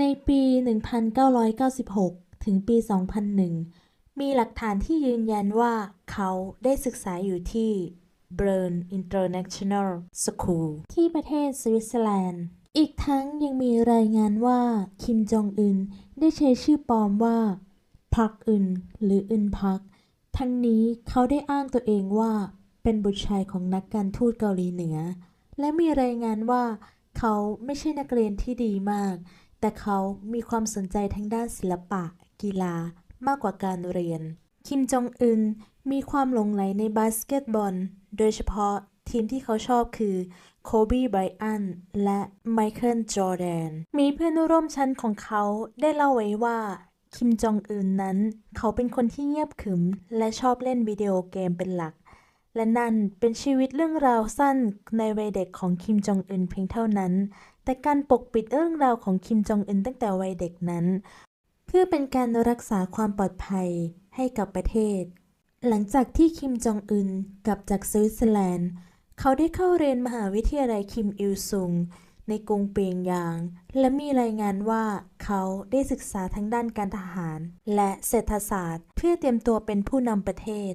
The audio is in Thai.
ในปี 1996 ถึงปี 2001 มีหลักฐานที่ยืนยันว่าเขาได้ศึกษาอยู่ที่ Bern International School ที่ประเทศสวิตเซอร์แลนด์ อีกทั้งยังมีรายงานว่าคิมจองอึนได้ใช้ชื่อปลอมว่าพักอึนหรืออึนพัก ทั้งนี้เขาได้อ้างตัวเองว่าเป็นบุตรชายของนักการทูตเกาหลีเหนือ และมีรายงานว่าเขาไม่ใช่นักเรียนที่ดีมาก แต่เขามีความสนใจทั้งด้านศิลปะ กีฬามากกว่าการเรียน คิมจองอึนมีความหลงใหลในบาสเกตบอล โดยเฉพาะทีมที่เขาชอบคือโคบีไบรอันและไมเคิลจอร์แดน มีเพื่อนร่วมชั้นของเขาได้เล่าไว้ว่า คิมจองอึนนั้น เขาเป็นคนที่เงียบขรึม และชอบเล่นวิดีโอเกมเป็นหลัก และนั่นเป็นชีวิตเรื่องราวสั้นในวัยเด็กของคิมจองอึนเพียงเท่านั้น แต่การปกปิดเรื่องราวของคิมจองอึนตั้งแต่วัยเด็กนั้น เพื่อเป็นการรักษาความปลอดภัยให้กับประเทศ หลังจากที่คิมจองอึนกลับจากสวิตเซอร์แลนด์ เขาได้เข้าเรียนมหาวิทยาลัยคิมอิลซุง ในกรุงเปียงยาง และมีรายงานว่าเขาได้ศึกษาทั้งด้านการทหาร และเศรษฐศาสตร์ เพื่อเตรียมตัวเป็นผู้นำประเทศ